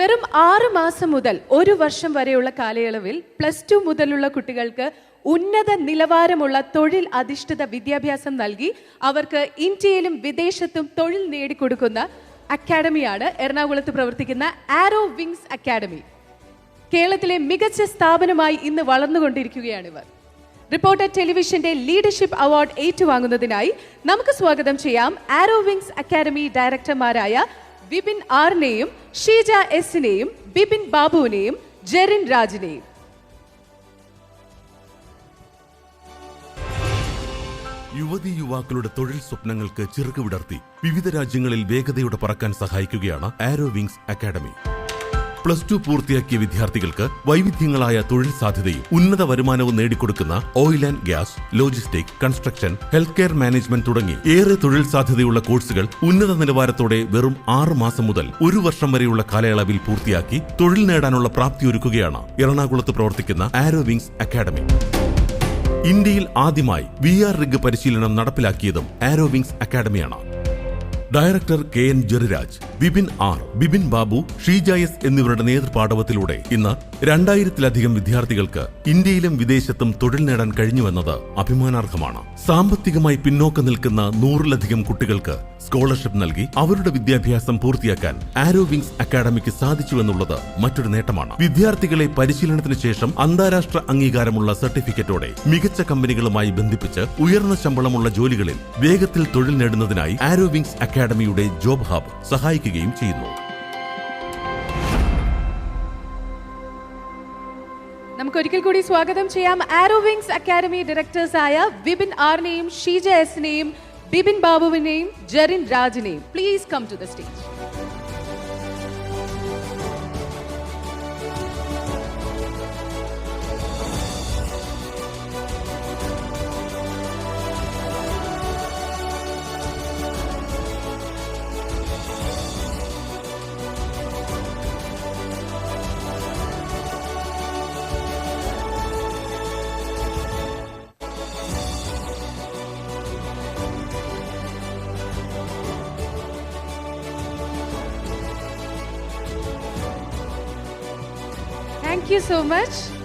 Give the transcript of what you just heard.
വെറും ആറ് മാസം മുതൽ ഒരു വർഷം വരെയുള്ള കാലയളവിൽ പ്ലസ് ടു മുതലുള്ള കുട്ടികൾക്ക് ഉന്നത നിലവാരമുള്ള തൊഴിൽ അധിഷ്ഠിത വിദ്യാഭ്യാസം നൽകി അവർക്ക് ഇന്ത്യയിലും വിദേശത്തും തൊഴിൽ നേടിക്കൊടുക്കുന്ന അക്കാഡമിയാണ് എറണാകുളത്ത് പ്രവർത്തിക്കുന്ന ആരോ വിങ്സ് അക്കാഡമി കേരളത്തിലെ മികച്ച സ്ഥാപനമായി ഇന്ന് വളർന്നുകൊണ്ടിരിക്കുകയാണ് ഇവർ റിപ്പോർട്ടർ ടെലിവിഷന്റെ ലീഡർഷിപ്പ് അവാർഡ് ഏറ്റുവാങ്ങുന്നതിനായി നമുക്ക് സ്വാഗതം ചെയ്യാം ആരോ വിങ്സ് അക്കാദമി ഡയറക്ടർമാരായ വിപിൻ ആറിനെയും ഷീജ എസിനെയും ബിപിൻ ബാബുവിനെയും ജെറിൻ രാജിനെയും. യുവതി യുവാക്കളുടെ തൊഴിൽ സ്വപ്നങ്ങൾക്ക് ചിറക് വിടർത്തി വിവിധ രാജ്യങ്ങളിൽ വേഗതയോടെ പറക്കാൻ സഹായിക്കുകയാണ് Aero Wings academy. Plus two പൂർത്തിയാക്കിയ വിദ്യാർത്ഥികൾക്ക് വൈവിധ്യങ്ങളായ തൊഴിൽ സാധ്യതയും ഉന്നത വരുമാനവും നേടിക്കൊടുക്കുന്ന oil and gas logistic construction health care management തുടങ്ങി ഏറെ തൊഴിൽ സാധ്യതയുള്ള കോഴ്സുകൾ ഉന്നത നിലവാരത്തോടെ വെറും ആറ് മാസം മുതൽ ഒരു വർഷം വരെയുള്ള കാലയളവിൽ പൂർത്തിയാക്കി തൊഴിൽ നേടാനുള്ള പ്രാപ്തി ഒരുക്കുകയാണ് എറണാകുളത്ത് പ്രവർത്തിക്കുന്ന ആരോ വിങ്സ് അക്കാദമി ഇന്ത്യയിൽ ആദ്യമായി വി ആർ റിഗ് പരിശീലനം നടപ്പിലാക്കിയതും ആരോ wings അക്കാദമിയാണ് director K N Jeriraj Vipin R Bipin Babu Sheeja S എന്നിവരുടെ നേതൃപാഠവത്തിലൂടെ ഇന്ന് രണ്ടായിരത്തിലധികം വിദ്യാർത്ഥികൾക്ക് ഇന്ത്യയിലും വിദേശത്തും തൊഴിൽ നേടാൻ കഴിഞ്ഞുവെന്നത് അഭിമാനാർഹമാണ്. സാമ്പത്തികമായി പിന്നോക്കം നിൽക്കുന്ന നൂറിലധികം കുട്ടികൾക്ക് സ്കോളർഷിപ്പ് നൽകി അവരുടെ വിദ്യാഭ്യാസം പൂർത്തിയാക്കാൻ ആരോ വിങ്സ് അക്കാദമിക്ക് സാധിച്ചുവെന്നുള്ളത് മറ്റൊരു നേട്ടമാണ്. വിദ്യാർത്ഥികളെ പരിശീലനത്തിന് ശേഷം അന്താരാഷ്ട്ര അംഗീകാരമുള്ള സർട്ടിഫിക്കറ്റോടെ മികച്ച കമ്പനികളുമായി ബന്ധിപ്പിച്ച് ഉയർന്ന ശമ്പളമുള്ള ജോലികളിൽ വേഗത്തിൽ തൊഴിൽ നേടുന്നതിനായി ആരോ വിങ്സ് അക്കാദമിയുടെ ജോബ് ഹബ് സഹായിക്കുകയും ചെയ്യുന്നു. നമുക്ക് ഒരിക്കൽ കൂടി സ്വാഗതം ചെയ്യാം. ആരോ വിങ്സ് അക്കാദമി ഡയറക്ടേഴ്സായ വിപിൻ ആറിനെയും ഷീജ എസിനെയും ബിപിൻ ബാബുവിനെയും Jerin രാജിനെയും. Please come to the stage Thank you so much.